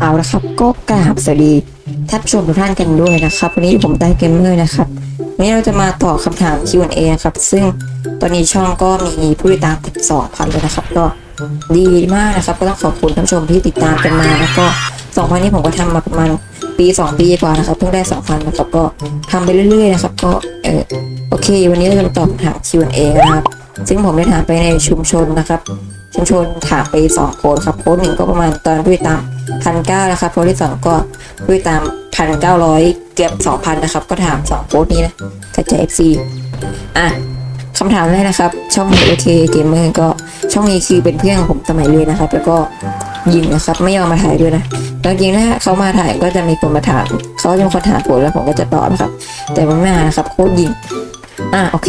เอาละครับก็กราบสวัสดีท่านผู้ชมทุกท่านกันด้วยนะครับ วันนี้ผมได้เกมเมอร์นะครับวันนี้เราจะมาตอบคำถาม Q&A นะครับ ซึ่งตอนนี้ช่องก็มีผู้ติดตามติดสองพันเลยนะครับ ก็ดีมากนะครับ ก็ต้องขอบคุณท่านผู้ชมที่ติดตามกันมาแล้วก็สองพันนี้ผมก็ทำมาประมาณปีสองปีกว่านะครับเพิ่งได้สองพันนะครับก็ทำไปเรื่อยๆนะครับ ก็เออโอเค วันนี้เราจะมาตอบคำถาม Q&A นะครับ ซึ่งผมได้ถามไปในชุมชนนะครับ ชุมชนถามไปสองโพสครับโพสหนึ่งก็ประมาณตอนผู้ติดตามพันเก้านะครับโพสที่สองก็ผู้ติดตามพันเก้าร้อยเกือบสองพันนะครับ ก็ถามสองโพสนี้นะกระจายเอฟซีอะคำถามแรกนะครับ ช่องโอเคเกมเมอร์ก็ช่องนี้คือเป็นเพื่อนของผมสมัยเรียนนะครับ แล้วก็ยิงนะครับ ไม่ยอมมาถ่ายด้วยนะแล้วจริงๆถ้าเขามาถ่ายก็จะมีคนมาถามเขาจะเป็นคนถามผมแล้วผมก็จะตอบนะครับ แต่มันไม่มานะครับโคตรยิง อะโอเค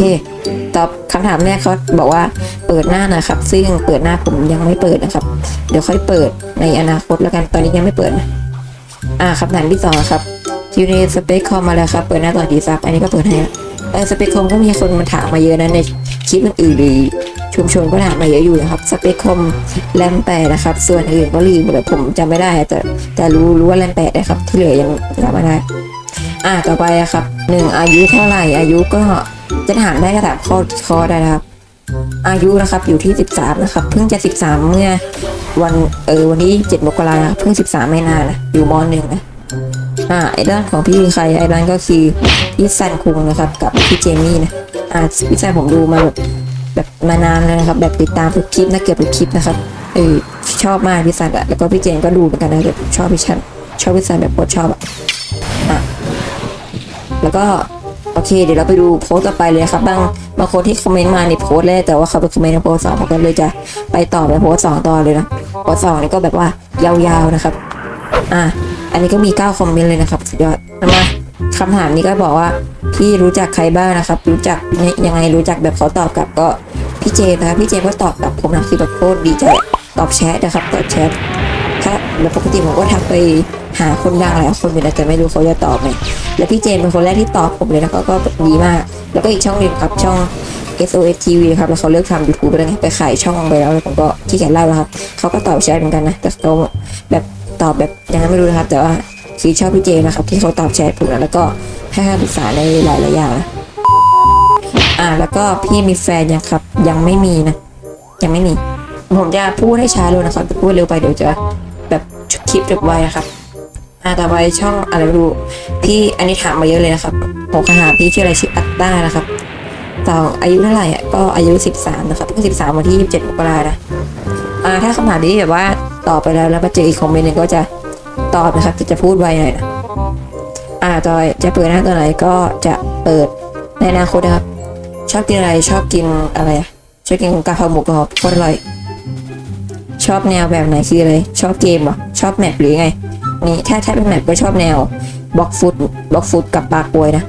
ตอบคำถามแรกเขาบอกว่าเปิดหน้านะครับ ซึ่งเปิดหน้าผมยังไม่เปิดนะครับ เดี๋ยวค่อยเปิดในอนาคตแล้วกันตอนนี้ยังไม่เปิดนะอ่าคำถามที่สองครับยูในสเปคคอมมาแล้วครับ เปิดหน้าต่อดีซับอันนี้ก็เปิดให้แล้วเออสเปคคอมก็มีคนมาถามมาเยอะนะในคลิปอื่นๆหรือชุมชนก็ถามมาเยอะอยู่นะครับสเปคคอมแรมแปดนะครับ ส่วนอื่นก็ลืมแต่ผมจำไม่ได้แต่แต่รู้รู้ว่าแรมแปดนะครับ ที่เหลือยังจำไม่ได้ อ่าต่อไปอะครับหนึ่งอายุเท่าไหร่อายุก็ จะถามได้ก็ถามข้อข้อได้นะครับ อายุนะครับอยู่ที่ 13 นะครับ เพิ่งจะ 13 เมื่อวันเออวันที่7มกราเพิ่ง 13 ไม่นานนะอยู่มอหนึ่งนะอ่าไอดอลของพี่คือใครไอดอลก็คือพี่ซันคุงนะครับ กับพี่เจมี่นะอ่าพี่ซันผมดูมาแบบแบบมานานแล้วนะครับ แบบติดตามทุกคลิปนะเกือบทุกคลิปนะครับเออชอบมากพี่ซันอะแล้วก็พี่เจนก็ดูเหมือนกันนะแบบชอบพี่ชันชอบพี่ซันแบบโคตรชอบอะอะแล้วก็ โอเค เดี๋ยวเราไปดูโพสต์ต่อไปเลยครับบางบางคนที่คอมเมนต์มาในโพสต์แรกแต่ว่าเขาไปคอมเมนต์ในโพสต์สองผมก็เลยจะไปต่อในโพสต์สองต่อเลยนะโพสต์สองนี่ก็แบบว่ายาวๆนะครับ อะอันนี้ก็มีเก้าคอมเมนต์เลยนะครับสุดยอดมาคำถามนี้ก็บอกว่าพี่รู้จักใครบ้างนะครับ รู้จักยังไงรู้จักแบบเขาตอบกลับก็พี่เจนะครับพี่เจก็ตอบกลับผมนะคือแบบโคตรดีใจตอบแชทนะครับตอบแชทถ้าแบบปกติผมก็ทักไป หาคนดังหลายคนอยู่นะแต่ไม่รู้เขาจะตอบไหมแล้วพี่เจนเป็นคนแรกที่ตอบผมเลยนะก็ก็ดีมาก แล้วก็อีกช่องหนึ่งครับช่อง SOS TV ครับแล้วเขาเลิกทำ YouTube ไปแล้วไงไปขายช่องไปแล้วแล้วผมก็ขี้เกียจเล่าแล้วครับเขาก็ตอบแชทเหมือนกันนะแต่เขาแบบตอบแบบยังไงไม่รู้นะครับ แต่ว่าคือชอบพี่เจนนะครับ ที่เขาตอบแชทผมนะแล้วก็ให้คำปรึกษาในหลายๆอย่างนะอ่าแล้วก็พี่มีแฟนยังครับ ยังไม่มีนะยังไม่มี ผมจะพูดให้ช้าลงนะครับพูดเร็วไปเดี๋ยวจะแบบคลิปจบไวอะครับ อ่าต่อไปช่องอะไรไม่รู้พี่อันนี้ถามมาเยอะเลยนะครับผมคำถามพี่ชื่ออะไรชื่ออัตตานะครับต่ออายุเท่าไหร่อะก็อายุสิบสามนะครับเพิ่งสิบสามวันที่ยี่สิบเจ็ดมกรานะอ่าถ้าคำถามนี้แบบว่าตอบไปแล้วแล้วมาเจออีกคอมเมนต์นึงก็จะตอบนะครับจะจะพูดไวหน่อยนะอ่าต่อไปจะเปิดหน้าตัวไหนก็จะเปิดในอนาคตนะครับ ชอบกินอะไรชอบกินอะไรอะชอบกินกะเพราหมูกรอบโคตรอร่อยชอบแนวแบบไหนคืออะไรชอบเกมเหรอชอบแมปหรือไง นี่ถ้าถ้าเป็นแมปก็ชอบแนวบล็อกฟุตบล็อกฟุตกับปากปวยนะ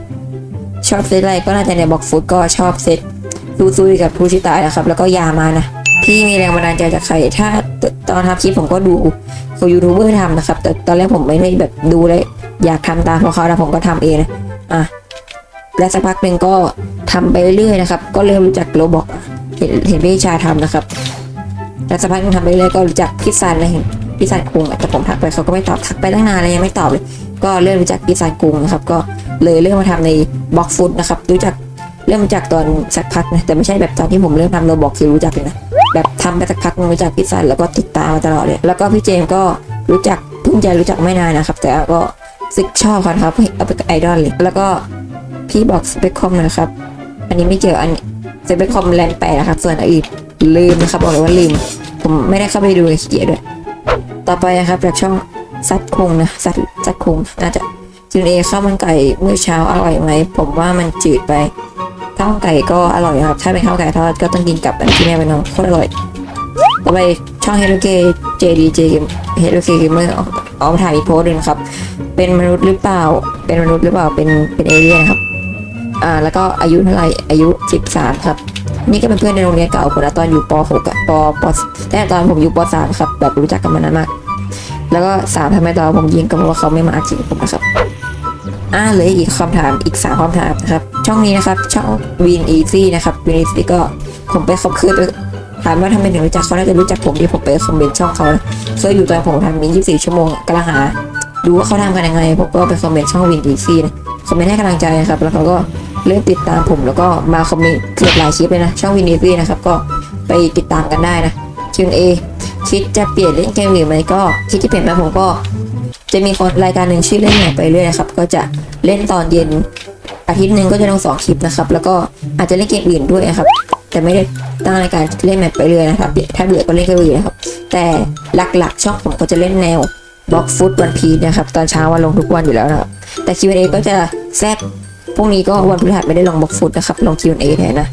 ชอบเซตอะไรก็น่าจะในวบล็อกฟุตก็ชอบเซตซูซุยกับผู้ชิตายนะครับ แล้วก็ยามานะพี่มีแรงบันดาลใจจากใคร ถ้าตอนทำคลิปผมก็ดูเขายูทูบเบอร์ทำนะครับ แต่ตอนแรกผมไม่ได้แบบดูเลยอยากทำตามพวกเขาแล้วผมก็ทำเองนะอะและสักพักหนึ่งก็ทำไปเรื่อยๆนะครับ ก็เริ่มรู้จักโรบอกเห็นเห็นพี่ชายทำนะครับ แล้วสักพักหนึงทำไปเรื่อยก็รู้จักพี่ซันนะเห็น พี่ซันคุงอะแต่ผมทักไปเขาก็ไม่ตอบทักไปตั้งนานเลยยังไม่ตอบเลย ก็เริ่มรู้จักพี่ซันคุงนะครับ ก็เลยเริ่มมาทำในบล็อกฟุตนะครับ รู้จักเริ่มจักตอนสักพักนะแต่ไม่ใช่แบบตอนที่ผมเริ่มทำโรบอกคือรู้จักเลยนะแบบทำไปสักพักรู้จักพี่ซันแล้วก็ติดตามมาตลอดเลยแล้วก็พี่เจมก็รู้จักเพิ่งจะรู้จักไม่นานนะครับ แต่ก็สึกชอบเขาครับเอาเป็นไอดอลเลยแล้วก็พี่บอกสเปคคอมนะครับ อันนี้ไม่เกี่ยวอันสเปคคอมแลนแปดนะครับ ส่วนอื่นลืมนะครับบอกเลยว่าลืม ผมไม่ได้เข้าไปดูในขี้เกียด้วย ต่อไปนะครับจากช่องซัดคงนะซัดซัดคงน่าจะจินเอข้าวมันไก่เมื่อเช้าอร่อยไหมผมว่ามันจืดไปข้าวมันไก่ก็อร่อยครับ ถ้าเป็นข้าวไก่ทอดก็ต้องกินกับอันที่แม่เป็นน้องโคตรอร่อยต่อไปช่องเฮโลเกเจดีเจเฮโลเกเกมเมอร์เอามาถ่ายอีกโพสต์หนึ่งครับ เป็นมนุษย์หรือเปล่า เป็นมนุษย์หรือเปล่าเป็นเป็นเอเลี่ยนครับอ่าแล้วก็อายุเท่าไหร่อายุ 13 ครับ นี่ก็เป็นเพื่อนในโรงเรียนเก่าผมนะตอนอยู่ป .6 อะปปแต่ตอนผมอยู่ป .3 ครับ แบบรู้จักกันมานานมาก แล้วก็สามทำไมตอนผมยิงก็เพราะว่าเขาไม่มาอัดคลิปผมนะครับอ่าเหลยอีกคำถามอีกสามคำถามนะครับ ช่องนี้นะครับ ช่องวินอีซี่นะครับวินอีซี่ก็ผมไปขับคือนไปถามว่าทำไมถึงรู้จักเขาน่าจะรู้จักผมที่ผมไปคอมเมนต์ช่องเขาเคยอยู่ตอนผมทำมิน24 ชั่วโมงกำลังหาดูว่าเขาทำกันยังไงผมก็ไปคอมเมนต์ช่องวินดีซีนะคอมเมนต์ให้กำลังใจนะครับ แล้วเขาก็ เริ่มติดตามผมแล้วก็มาคอมเมนต์เกือบหลายคลิปเลยนะ ช่องวินดีซีนะครับ ก็ไปติดตามกันได้นะ Q&A คิดจะเปลี่ยนเล่นเกมอื่นไหมก็คิดจะเปลี่ยนไหมผมก็จะมีคนรายการหนึ่งชื่อเล่นใหม่ไปเรื่อยนะครับ ก็จะเล่นตอนเย็นอาทิตย์หนึ่งก็จะลงสองคลิปนะครับ แล้วก็อาจจะเล่นเกมอื่นด้วยนะครับ แต่ไม่ได้ตั้งรายการเล่นแมปไปเรื่อยนะครับถ้าเบื่อก็เล่นเกมอื่นนะครับ แต่หลักๆช่องผมก็จะเล่นแนวบล็อกฟุตวันพีนะครับ ตอนเช้าวันลงทุกวันอยู่แล้วนะครับแต่ Q&A ก็จะแทรก พรุ่งนี้ก็วันพฤหัสไม่ได้ลองบล็อกฟุตนะครับ ลอง Q&A แทนนะ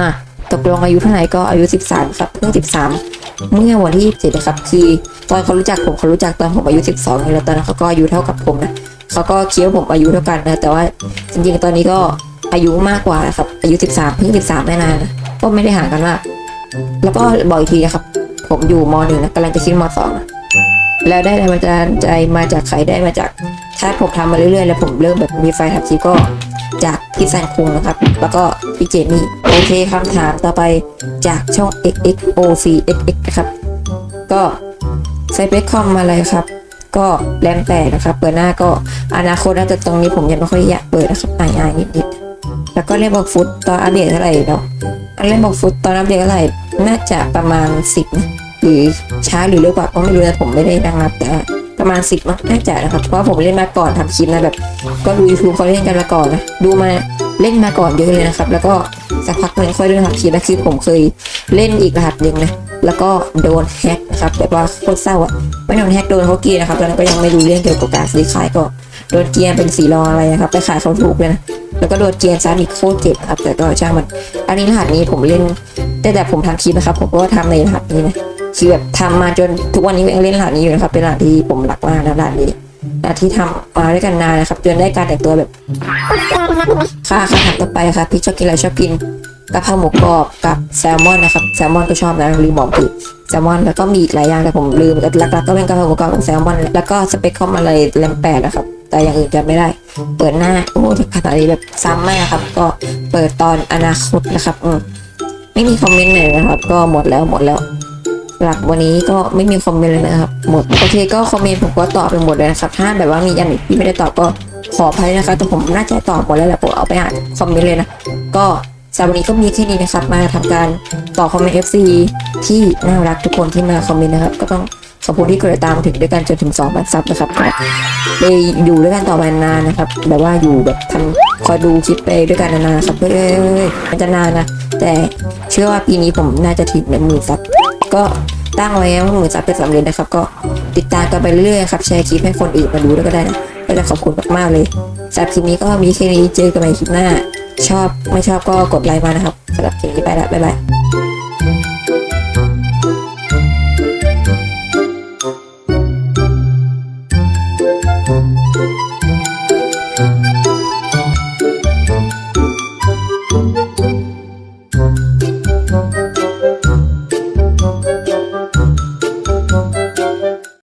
อะ ตกลงอายุเท่าไหร่ก็อายุ 13 ครับ เพิ่ง 13 เมื่อวันที่27นะครับ คือตอนเขารู้จักผมเขารู้จักตอนผมอายุ 12แล้วตอนนั้นเขาก็อายุเท่ากับผมนะเขาก็คิดว่าผมอายุเท่ากันนะ แต่ว่าจริงๆ ตอนนี้ก็อายุมากกว่านะครับ อายุ 13 เพิ่ง 13 ไม่นานนะ ก็ไม่ได้ห่างกันมาก แล้วก็บอกอีกทีนะครับ ผมอยู่มหนึ่งนะกำลังจะขึ้นมสองนะ แล้วได้แรงบันดาลใจมาจากใครได้มาจากถ้าผมทำมาเรื่อยๆ แล้วผมเริ่มแบบมีไฟทำคลิปก็จากพี่แซนคุงนะครับ แล้วก็พี่เจมี่โอเคคำถามต่อไปจากช่อง xxocxx นะครับ ก็ไซเบคคอมมาเลยครับ ก็แรมแปดนะครับ เปิดหน้าก็อนาคตนะแต่ตรงนี้ผมยังไม่ค่อยอยากเปิดนะครับอายๆนิดๆแล้วก็เล่นบอกฟุตตอนอัปเดตเท่าไหร่เนาะเล่นบอกฟุตตอนอัปเดตเท่าไหร่น่าจะประมาณสิบนะ หรือช้าหรือเร็วกว่าก็ไม่รู้นะผมไม่ได้ดังนับ แต่ประมาณสิบมั้งน่าจะนะครับเพราะผมเล่นมาก่อนทำคลิปนะแบบ ก็ดู YouTube เขาเล่นกันมาก่อนนะดูมาเล่นมาก่อนเยอะเลยนะครับ แล้วก็สักพักหนึงค่อยเล่นรหัสคลิปนะคือผมเคยเล่นอีกรหัสหนึ่งนะแล้วก็โดนแฮกนะครับแบบว่าโคตรเศร้าอะไม่โดนแฮกโดนเขาเกียนะครับตอนนั้นก็ยังไม่รู้เรื่องเกี่ยวกับการซื้อขายก็โดนเกียร์เป็นสีรองอะไรนะครับไปขายเขาถูกเลยนะแล้วก็โดนเกียร์ซ้ำอีกโคตรเจ็บครับแต่ก็ช่างมัน อันนี้รหัสนี้ผมเล่นแต่แต่ผมทำคลิปนะครับผมก็ทำในรหัสนี้นะ คือแบบทำมาจนทุกวันนี้ยังเล่นรหัสนี้อยู่นะครับ เป็นรหัสที่ผมรักมากนะรหัสนี้รหัสที่ทำมาด้วยกันนานนะครับ จนได้การแต่งตัวแบบค่ะคำถามต่อไปครับพี่ชอบกินอะไรชอบกินกะเพราหมูกรอบกับแซลมอนนะครับแซลมอนก็ชอบนะลืมบอกผิดแซลมอนแล้วก็มีอีกหลายอย่างแต่ผมลืมหลักๆก็เป็นกะเพราหมูกรอบกับแซลมอน แล้วก็สเปคคอมอะไรแรมแปดนะครับ แต่อย่างอื่นจำไม่ได้ เปิดหน้าโอ้ขนาดนี้แบบซ้ำมากครับ ก็เปิดตอนอนาคตนะครับอืมไม่มีคอมเมนต์ไหนนะครับ ก็หมดแล้วหมดแล้ว หลักวันนี้ก็ไม่มีคอมเมนต์เลยนะครับหมดโอเคก็คอมเมนต์ผมก็ตอบไปหมดเลยนะครับ ถ้าแบบว่ามีอันไหนที่ไม่ได้ตอบก็ขออภัยนะครับแต่ผมน่าจะตอบหมดแล้วแหละผมเอาไปอ่านคอมเมนต์เลยนะก็สำหรับวันนี้ก็มีแค่นี้นะครับ มาทำการตอบคอมเมนต์ FC ที่น่ารักทุกคนที่มาคอมเมนต์นะครับ ก็ต้องขอบคุณที่กดติดตามถึงด้วยกันจนถึง2พันซับนะครับไปอยู่ด้วยกันต่อไปนานนะครับ แบบว่าอยู่แบบทำคอยดูคลิปไปด้วยกันนานๆครับเฮ้ยมันจะนานนะแต่เชื่อว่าปีนี้ผมน่าจะถึงหนึ่งหมื่นซับ ก็ตั้งไว้ว่าหมื่นซับเป็นสำเร็จนะครับ ก็ติดตามกันไปเรื่อยๆครับแชร์คลิปให้คนอื่นมาดูด้วยก็ได้นะก็จะขอบคุณมากๆเลยสำหรับคลิปนี้ก็มีแค่นี้เจอกันใหม่คลิปหน้า ชอบไม่ชอบก็กดไลค์มานะครับสำหรับคลิปนี้ไปล้วบ๊ายบาย